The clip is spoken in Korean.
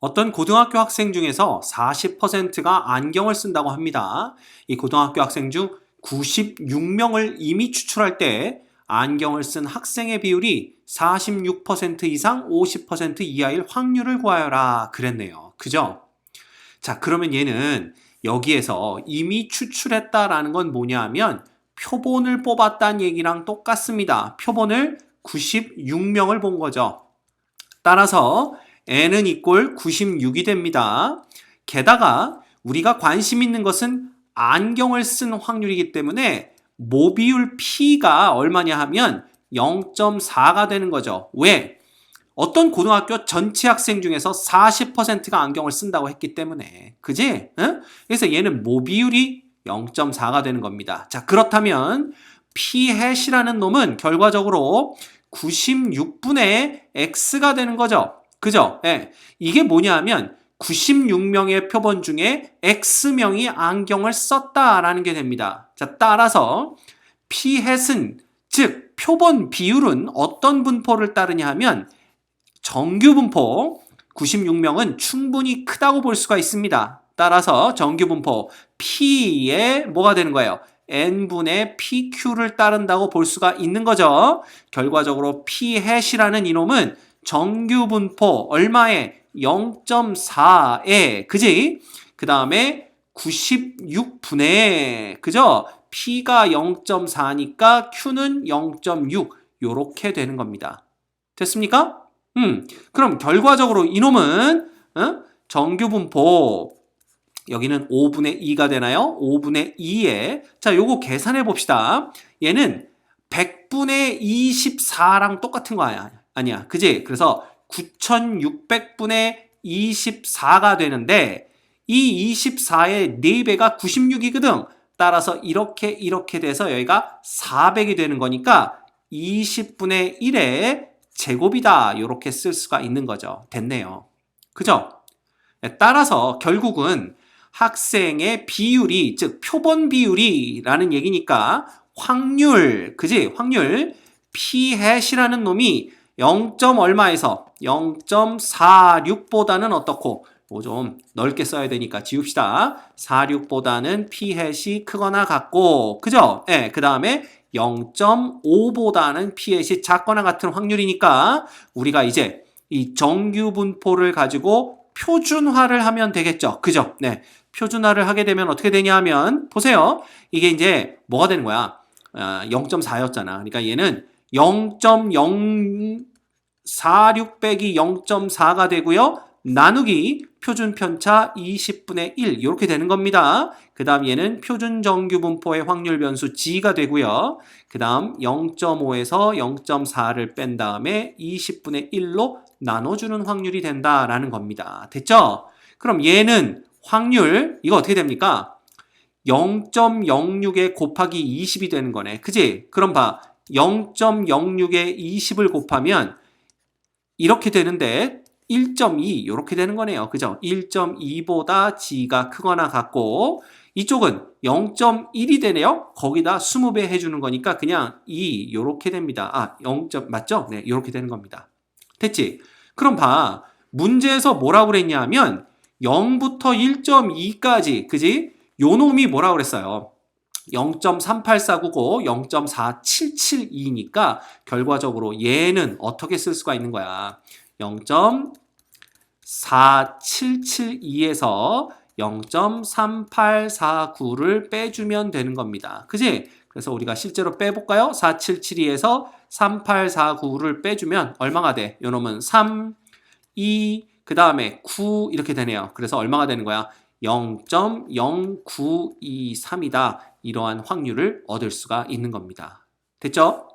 어떤 고등학교 학생 중에서 40%가 안경을 쓴다고 합니다. 이 고등학교 학생 중 96명을 이미 추출할 때 안경을 쓴 학생의 비율이 46% 이상 50% 이하일 확률을 구하여라 그랬네요. 그죠? 자, 그러면 얘는 여기에서 이미 추출했다라는 건 뭐냐 하면 표본을 뽑았다는 얘기랑 똑같습니다. 표본을 96명을 본 거죠. 따라서 n은 이꼴 96이 됩니다. 게다가 우리가 관심 있는 것은 안경을 쓴 확률이기 때문에 모비율 P가 얼마냐 하면 0.4가 되는 거죠. 왜? 어떤 고등학교 전체 학생 중에서 40%가 안경을 쓴다고 했기 때문에. 그지? 응? 그래서 얘는 모비율이 0.4가 되는 겁니다. 자, 그렇다면 P 해시라는 놈은 결과적으로 96분의 X가 되는 거죠. 그죠? 예. 이게 뭐냐 하면 96명의 표본 중에 X명이 안경을 썼다라는 게 됩니다. 자, 따라서 P햇은 즉 표본 비율은 어떤 분포를 따르냐 하면 정규 분포 96명은 충분히 크다고 볼 수가 있습니다. 따라서 정규 분포 P의 뭐가 되는 거예요? n분의 pq를 따른다고 볼 수가 있는 거죠. 결과적으로 p 해시라는 이놈은 정규 분포 얼마에 0.4에 그지? 그 다음에 96분의 그죠? p가 0.4니까 q는 0.6 요렇게 되는 겁니다. 됐습니까? 음, 그럼 결과적으로 이놈은 어? 정규 분포 여기는 5분의 2가 되나요? 5분의 2에 자 요거 계산해 봅시다. 얘는 100분의 24랑 똑같은 거 아니야? 아니야. 그지? 그래서 9600분의 24가 되는데 이 24의 4배가 96이거든. 따라서 이렇게 이렇게 돼서 여기가 400이 되는 거니까 20분의 1의 제곱이다. 이렇게 쓸 수가 있는 거죠. 됐네요. 그죠? 네, 따라서 결국은 학생의 비율이 즉 표본 비율이라는 얘기니까 확률 그지 확률 p 해시라는 놈이 0. 얼마에서 0.46보다는 어떻고 뭐 좀 넓게 써야 되니까 지웁시다. 46보다는 p 해시 크거나 같고 그죠? 예. 네, 그 다음에 0.5보다는 p 해시 작거나 같은 확률이니까 우리가 이제 이 정규 분포를 가지고 표준화를 하면 되겠죠. 그죠? 네. 표준화를 하게 되면 어떻게 되냐 하면 보세요. 이게 이제 뭐가 되는 거야? 아, 0.4였잖아. 그러니까 얘는 0.046 빼기 0.4가 되고요. 나누기 표준 편차 20분의 1 이렇게 되는 겁니다. 그 다음 얘는 표준 정규 분포의 확률 변수 g가 되고요. 그 다음 0.5에서 0.4를 뺀 다음에 20분의 1로 나눠주는 확률이 된다라는 겁니다. 됐죠? 그럼 얘는 확률 이거 어떻게 됩니까? 0.06에 곱하기 20이 되는 거네. 그지? 그럼 봐. 0.06에 20을 곱하면 이렇게 되는데 1.2 이렇게 되는 거네요. 그죠? 1.2보다 g가 크거나 같고 이쪽은 0.1이 되네요. 거기다 20배 해주는 거니까 그냥 2 이렇게 됩니다. 아 0. 맞죠? 네 이렇게 되는 겁니다. 됐지? 그럼 봐. 문제에서 뭐라고 그랬냐면 0부터 1.2까지 그지? 요 놈이 뭐라고 그랬어요? 0.3849고 0.4772니까 결과적으로 얘는 어떻게 쓸 수가 있는 거야? 0.4772에서 0.3849를 빼주면 되는 겁니다. 그지? 그래서 우리가 실제로 빼볼까요? 4772에서 3849를 빼주면 얼마가 돼? 요 놈은 3, 2, 그 다음에 9 이렇게 되네요. 그래서 얼마가 되는 거야? 0.0923이다. 이러한 확률을 얻을 수가 있는 겁니다. 됐죠?